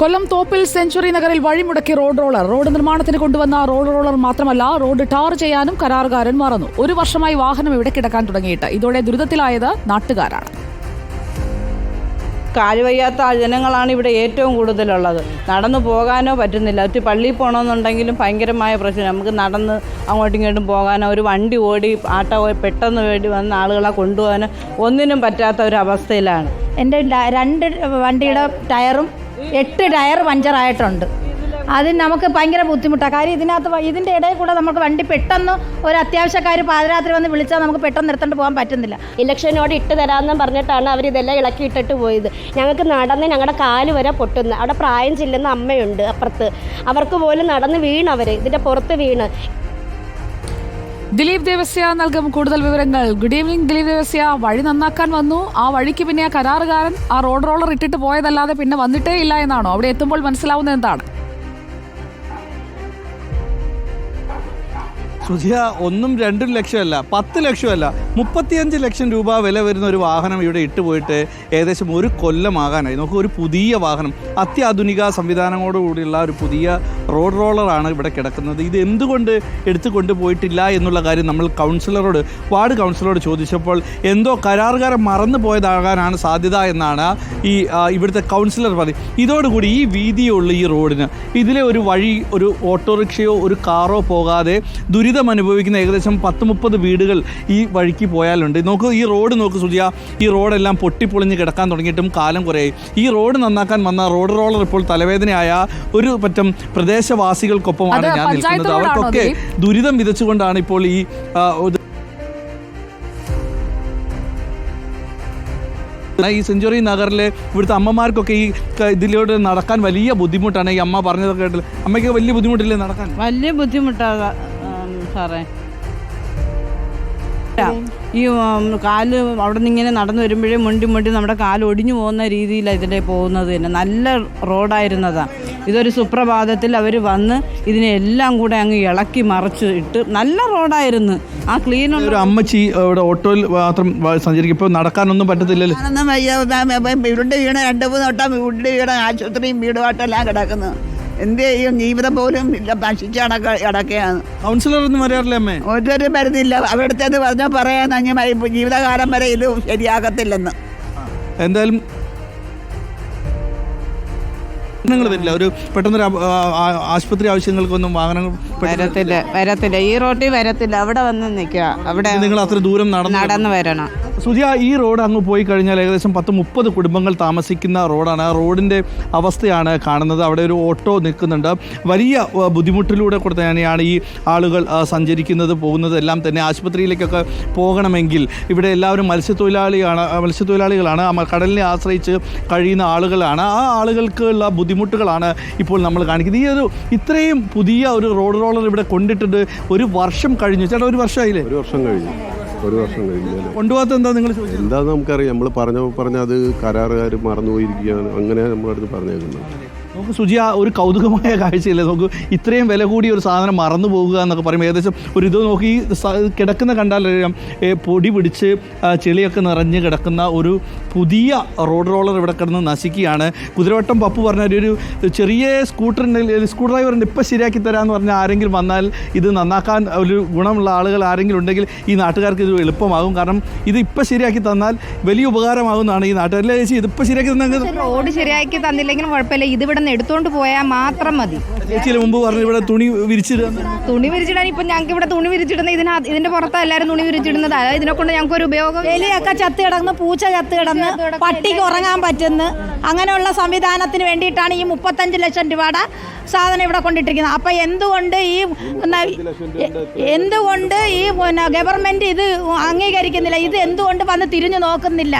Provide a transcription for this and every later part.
കൊല്ലം Thoppil century നഗറിൽ വഴിമുടക്കി road roller. Road നിർമ്മാണത്തിന് കൊണ്ടുവന്ന റോഡ് റോളർ മാത്രമല്ല റോഡ് ടാർ ചെയ്യാനും കരാറുകാരൻ മറന്നു. ഒരു വർഷമായി വാഹനം ഇവിടെ കിടക്കാൻ തുടങ്ങിയിട്ട്. ഇതോടെ ദുരിതത്തിലായത് നാട്ടുകാരാണ്. കാലുവയ്യാത്ത ജനങ്ങളാണ് ഇവിടെ ഏറ്റവും കൂടുതലുള്ളത്. നടന്നു പോകാനോ പറ്റുന്നില്ല. ഒത്തിരി പള്ളിയിൽ പോകണമെന്നുണ്ടെങ്കിലും ഭയങ്കരമായ പ്രശ്നം. നമുക്ക് നടന്ന് അങ്ങോട്ടും ഇങ്ങോട്ടും പോകാനോ ഒരു വണ്ടി ഓടി ആട്ടോ ഓടി പെട്ടെന്ന് വേണ്ടി വന്ന ആളുകളെ കൊണ്ടുപോകാനോ ഒന്നിനും പറ്റാത്ത ഒരു അവസ്ഥയിലാണ്. എന്റെ രണ്ട് വണ്ടിയുടെ ടയറും എട്ട് ടയർ പഞ്ചറായിട്ടുണ്ട്. അതിന് നമുക്ക് ഭയങ്കര ബുദ്ധിമുട്ടാണ് കാര്യം ഇതിനകത്ത് ഇതിന്റെ ഇടയിൽ കൂടെ നമുക്ക് വണ്ടി പെട്ടെന്ന് ഒരു അത്യാവശ്യക്കാർ പാതിരാത്രി വന്ന് വിളിച്ചാൽ നമുക്ക് പെട്ടെന്ന് നിർത്തേണ്ടി പോകാൻ പറ്റുന്നില്ല. ഇലക്ഷനോട് ഇട്ട് തരാമെന്ന് പറഞ്ഞിട്ടാണ് അവർ ഇതെല്ലാം ഇളക്കി ഇട്ടിട്ട് പോയത്. ഞങ്ങൾക്ക് നടന്ന് ഞങ്ങളുടെ കാൽ വരെ പൊട്ടുന്നു അവിടെ പ്രായം ചെല്ലുന്ന അമ്മയുണ്ട് അപ്പുറത്ത്. അവർക്ക് പോലും നടന്ന് വീണവർ ഇതിന്റെ പുറത്ത് വീണ്. ദിലീപ് ദേവസ്യ നൽകും കൂടുതൽ വിവരങ്ങൾ. Good evening Dileep Devasya. വഴി നന്നാക്കാൻ വന്നു. ആ വഴിക്ക് പിന്നെ ആ കരാറുകാരൻ ആ റോഡ് റോളർ ഇട്ടിട്ട് പോയതല്ലാതെ പിന്നെ വന്നിട്ടേ ഇല്ല എന്നാണോ? അവിടെ എത്തുമ്പോൾ മനസ്സിലാവുന്നത് എന്താണ്? ഒന്നും രണ്ടും ലക്ഷമല്ല പത്ത് ലക്ഷമല്ല. മുപ്പത്തിയഞ്ച് ലക്ഷം രൂപ വില വരുന്ന ഒരു വാഹനം ഇവിടെ ഇട്ടുപോയിട്ട് ഏകദേശം ഒരു കൊല്ലമാകാനായി. നമുക്ക് ഒരു പുതിയ വാഹനം അത്യാധുനിക സംവിധാനങ്ങളോടുകൂടിയുള്ള ഒരു പുതിയ റോഡ് റോളറാണ് ഇവിടെ കിടക്കുന്നത്. ഇത് എന്തുകൊണ്ട് എടുത്തു കൊണ്ടുപോയിട്ടില്ല എന്നുള്ള കാര്യം നമ്മൾ കൗൺസിലറോട് വാർഡ് കൗൺസിലറോട് ചോദിച്ചപ്പോൾ എന്തോ കരാറുകാരൻ മറന്നു പോയതാകാനാണ് സാധ്യത എന്നാണ് ഈ ഇവിടുത്തെ കൗൺസിലർ പറയും ഇതോടുകൂടി ഈ വീതിയുള്ള ഈ റോഡിന് ഇതിലെ ഒരു വഴി ഒരു ഓട്ടോറിക്ഷയോ ഒരു കാറോ പോകാതെ ദുരിതം അനുഭവിക്കുന്ന ഏകദേശം പത്ത് മുപ്പത് വീടുകൾ ഈ വഴിക്ക് പോയാലുണ്ട്. നോക്ക് ഈ റോഡ് നോക്ക് സുജിയ. ഈ റോഡെല്ലാം പൊട്ടിപ്പൊളിഞ്ഞ് കിടക്കാൻ തുടങ്ങിയിട്ടും കാലം കുറയായി. ഈ റോഡ് നന്നാക്കാൻ വന്ന റോഡ് റോളർ ഇപ്പോൾ തലവേദനയായ ഒരു പറ്റം പ്രദേശവാസികൾക്കൊപ്പമാണ് ഞാൻ നിൽക്കുന്നത്. അവർക്കൊക്കെ ദുരിതം വിതച്ചുകൊണ്ടാണ് ഇപ്പോൾ ഈ ഈ സെഞ്ചുറി നഗറിലെ ഇവിടുത്തെ അമ്മമാർക്കൊക്കെ ഈ ഇതിലൂടെ നടക്കാൻ വലിയ ബുദ്ധിമുട്ടാണ്. ഈ അമ്മ പറഞ്ഞതൊക്കെ കേട്ടില്ല. അമ്മയ്ക്ക് വലിയ ബുദ്ധിമുട്ടില്ലേ നടക്കാൻ? വലിയ ബുദ്ധിമുട്ടാണ് സാറേ. ഈ കാൽ അവിടെ നിന്ന് ഇങ്ങനെ നടന്നു വരുമ്പോഴേ മുണ്ടി മുണ്ടി നമ്മുടെ കാൽ ഒടിഞ്ഞു പോകുന്ന രീതിയിലാണ് ഇതിന്റെ പോകുന്നത് തന്നെ. നല്ല റോഡായിരുന്നതാണ് ഇതൊരു സുപ്രഭാതത്തിൽ അവർ വന്ന് ഇതിനെ എല്ലാം കൂടെ അങ്ങ് ഇളക്കി മറിച്ച് ഇട്ട് നല്ല റോഡായിരുന്നു. ആ ക്ലീൻ ഒരു അമ്മച്ചി ഇവിടെ ഓട്ടോയിൽ മാത്രം സഞ്ചരിക്കും. ഇപ്പോൾ നടക്കാനൊന്നും പറ്റത്തില്ലല്ലോ. ഇവിടെ വീണ് രണ്ട് മൂന്ന് വട്ടം വീട് വീട് ആശുപത്രിയും വീടുമായിട്ടെല്ലാം കിടക്കുന്നു. എന്ത് ചെയ്യും ജീവിതം പോലും ഇല്ല ഭക്ഷിച്ച് അടക്ക അടക്കുകയാണ് കൗൺസിലർ ഒന്നും വരാറില്ല അമ്മേ? ഒരു വരുന്നില്ല അവിടുത്തെ പറഞ്ഞാൽ പറയാൻ അഞ്ഞ ജീവിതകാലം വരെ ഇത് ശരിയാകത്തില്ലെന്ന്. എന്തായാലും നിങ്ങൾ വരില്ല. ഒരു പെട്ടെന്നൊരു ആശുപത്രി ആവശ്യങ്ങൾക്കൊന്നും വാഹനങ്ങൾ വരത്തില്ല വരത്തില്ല. ഈ റോട്ടിൽ വരത്തില്ല. അവിടെ വന്ന് നിൽക്കുക. അവിടെ നിങ്ങൾ അത്ര ദൂരം നടന്നു നടന്ന് വരണം. സുധിയ ഈ റോഡ് അങ്ങ് പോയി കഴിഞ്ഞാൽ ഏകദേശം പത്ത് മുപ്പത് കുടുംബങ്ങൾ താമസിക്കുന്ന റോഡാണ്. ആ റോഡിന്റെ അവസ്ഥയാണ് കാണുന്നത്. അവിടെ ഒരു ഓട്ടോ നിൽക്കുന്നുണ്ട്. വലിയ ബുദ്ധിമുട്ടിലൂടെ കൂടെ തന്നെയാണ് ഈ ആളുകൾ സഞ്ചരിക്കുന്നത് പോകുന്നത്. എല്ലാം തന്നെ ആശുപത്രിയിലേക്കൊക്കെ പോകണമെങ്കിൽ ഇവിടെ എല്ലാവരും മത്സ്യത്തൊഴിലാളിയാണ് മത്സ്യത്തൊഴിലാളികളാണ്. കടലിനെ ആശ്രയിച്ച് കഴിയുന്ന ആളുകളാണ്. ആ ആളുകൾക്കുള്ള ബുദ്ധിമുട്ടുകളാണ് ഇപ്പോൾ നമ്മൾ കാണിക്കുന്നത്. ഈ ഒരു ഇത്രയും പുതിയ ഒരു റോഡ് റോളർ ഇവിടെ കൊണ്ടിട്ടിട്ട് ഒരു വർഷം കഴിഞ്ഞു. ചേട്ടാ ഒരു വർഷമായില്ലേ? ഒരു വർഷം കഴിഞ്ഞു. ഒരു വർഷം കഴിഞ്ഞാൽ കൊണ്ടുപോകാത്ത എന്താ നിങ്ങൾ എന്താ നമുക്കറിയാം. നമ്മൾ പറഞ്ഞ പറഞ്ഞ അത് കരാറുകാർ മറന്നുപോയിരിക്കുകയാണ്. അങ്ങനെ നമ്മളടുത്ത് പറഞ്ഞേക്കുന്നത്. നമുക്ക് സുജി ആ ഒരു കൗതുകമായ കാഴ്ചയില്ലേ? നമുക്ക് ഇത്രയും വില കൂടി ഒരു സാധനം മറന്നു പോകുക എന്നൊക്കെ പറയുമ്പോൾ ഏകദേശം ഒരു ഇത് നോക്കി കിടക്കുന്ന കണ്ടാലറിയാം പൊടി പിടിച്ച് ചെളിയൊക്കെ നിറഞ്ഞ് കിടക്കുന്ന ഒരു പുതിയ റോഡ് റോളർ ഇവിടെ കിടന്ന് നശിക്കുകയാണ്. കുതിരവട്ടം പപ്പു പറഞ്ഞ ഒരു ചെറിയ സ്കൂട്ടറിന്റെ സ്ക്രൂ ഡ്രൈവറിന്റെ ഇപ്പം ശരിയാക്കി തരാമെന്ന് പറഞ്ഞാൽ ആരെങ്കിലും വന്നാൽ ഇത് നന്നാക്കാൻ ഒരു ഗുണമുള്ള ആളുകൾ ആരെങ്കിലും ഉണ്ടെങ്കിൽ ഈ നാട്ടുകാർക്ക് ഇത് എളുപ്പമാകും. കാരണം ഇത് ഇപ്പം ശരിയാക്കി തന്നാൽ വലിയ ഉപകാരമാകുന്നതാണ് ഈ നാട്ടുകാരിലെ ചേച്ചി ഇതിപ്പോൾ ശരിയാക്കി തന്നെ റോഡ് ശരിയാക്കി തന്നില്ലെങ്കിലും കുഴപ്പമില്ല. ഇത് ഇവിടെ നിന്ന് എടുത്തോണ്ട് പോയാൽ മാത്രം മതി. മുമ്പ് പറഞ്ഞു ഇവിടെ തുണി വിരിച്ചിടുക. തുണി വിരിച്ചിടാൻ ഇപ്പൊ ഞങ്ങൾക്ക് ഇവിടെ തുണി വിരിച്ചിടുന്ന ഇതിന് ഇതിന്റെ പുറത്താ എല്ലാവരും തുണി വിരിച്ചിടുന്നത്. അതായത് ഇതിനെ കൊണ്ട് ഞങ്ങൾക്ക് ഒരു ഉപയോഗം എലിയൊക്കെ ചത്ത് കിടന്ന് പൂച്ച ചത്ത് കിടന്ന് പട്ടിക്ക് ഉറങ്ങാൻ പറ്റുന്നു. അങ്ങനെയുള്ള സംവിധാനത്തിന് വേണ്ടിയിട്ടാണ് ഈ മുപ്പത്തഞ്ച് ലക്ഷം രൂപയുടെ സാധനം ഇവിടെ കൊണ്ടിട്ടിരിക്കുന്നത്. അപ്പം എന്തുകൊണ്ട് ഈ എന്തുകൊണ്ട് ഈ ഗവൺമെന്റ് ഗവൺമെന്റ് ഇത് അംഗീകരിക്കുന്നില്ല? ഇത് എന്തുകൊണ്ട് വന്ന് തിരിഞ്ഞു നോക്കുന്നില്ല?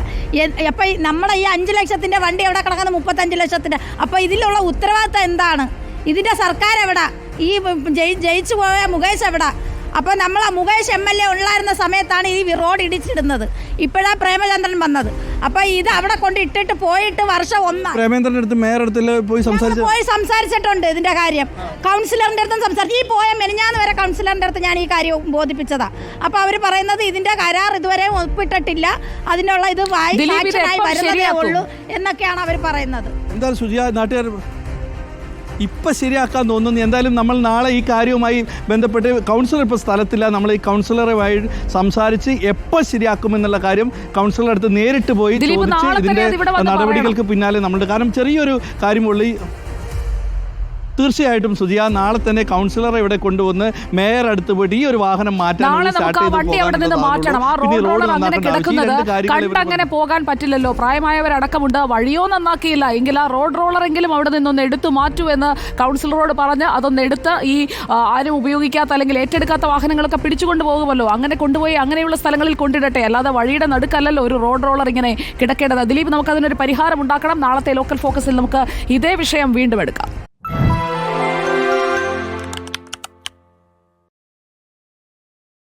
അപ്പൊ നമ്മുടെ ഈ അഞ്ച് ലക്ഷത്തിന്റെ വണ്ടി എവിടെ കിടക്കുന്നത് മുപ്പത്തഞ്ച് ലക്ഷത്തിന്റെ അപ്പം ഇതിലുള്ള ഉത്തരവാദിത്തം എന്താണ്? ഇതിന്റെ സർക്കാർ എവിടെ? ഈ ജയി ജയിച്ചു പോയ മുകേഷ് എവിടെ? അപ്പോൾ നമ്മൾ ആ മുകേഷ് എം എൽ എ ഉള്ളായിരുന്ന സമയത്താണ് ഈ റോഡ് ഇടിച്ചിടുന്നത്. ഇപ്പോഴാണ് പ്രേമചന്ദ്രൻ വന്നത്. അപ്പോൾ ഇത് അവിടെ കൊണ്ട് ഇട്ടിട്ട് പോയിട്ട് വർഷം ഒന്ന് പ്രേമേന്ദ്രന്റെ അടുത്ത് മേയർ അടുത്ത് പോയി സംസാരിച്ചു? പോയി സംസാരിച്ചിട്ടുണ്ട് ഇതിന്റെ കാര്യം. കൗൺസിലറിന്റെ അടുത്തും സംസാരിച്ചു. ഈ പോയ മെനിഞ്ഞാന്ന് വരെ കൗൺസിലറിന്റെ അടുത്ത് ഞാൻ ഈ കാര്യം ബോധിപ്പിച്ചതാ. അപ്പൊ അവർ പറയുന്നത് ഇതിന്റെ കരാർ ഇതുവരെ ഒപ്പിട്ടിട്ടില്ല. അതിനുള്ള ഇത് വായി ദിലീപ് ഇത് സാക്ഷനായി എപ്പം വരുന്നതേ ഉള്ളൂ എന്നൊക്കെയാണ് അവർ പറയുന്നത്. എന്താ സുജിയ നാട്ടുകാർ ഇപ്പം ശരിയാക്കാൻ തോന്നുന്നു. എന്തായാലും നമ്മൾ നാളെ ഈ കാര്യവുമായി ബന്ധപ്പെട്ട് കൗൺസിലർ ഇപ്പോൾ സ്ഥലത്തില്ല. നമ്മൾ ഈ കൗൺസിലറുമായി സംസാരിച്ച് എപ്പോൾ ശരിയാക്കുമെന്നുള്ള കാര്യം കൗൺസിലർ അടുത്ത് നേരിട്ട് പോയി ചോദിച്ച് വന്ന് നടപടികൾക്ക് പിന്നാലെ നമ്മളുടെ കാരണം ചെറിയൊരു കാര്യമുള്ളൂ. തീർച്ചയായിട്ടും സുജിയ നാളെ തന്നെ കൗൺസിലറെ ഇവിടെ കൊണ്ടുവന്ന് മേയർ അടുത്ത് പോയിട്ട് ഈ ഒരു വാഹനം മാറ്റാൻ പോകാൻ പറ്റില്ലല്ലോ. പ്രായമായവരടക്കമുണ്ട്. വഴിയോ നന്നാക്കിയില്ല. എങ്കിൽ ആ റോഡ് റോളറെങ്കിലും അവിടെ നിന്നൊന്ന് എടുത്തു മാറ്റൂ എന്ന് കൗൺസിലറോട് പറഞ്ഞ് അതൊന്ന് എടുത്ത് ഈ ആരും ഉപയോഗിക്കാത്ത അല്ലെങ്കിൽ ഏറ്റെടുക്കാത്ത വാഹനങ്ങളൊക്കെ പിടിച്ചുകൊണ്ട് പോകുമല്ലോ അങ്ങനെ കൊണ്ടുപോയി അങ്ങനെയുള്ള സ്ഥലങ്ങളിൽ കൊണ്ടിടട്ടെ. അല്ലാതെ വഴിയുടെ നടുക്കല്ലല്ലോ ഒരു റോഡ് റോളർ ഇങ്ങനെ കിടക്കേണ്ടത്. ദിലീപ് നമുക്ക് അതിനൊരു പരിഹാരം ഉണ്ടാക്കണം. നാളത്തെ ലോക്കൽ ഫോക്കസിൽ നമുക്ക് ഇതേ വിഷയം വീണ്ടും എടുക്കാം.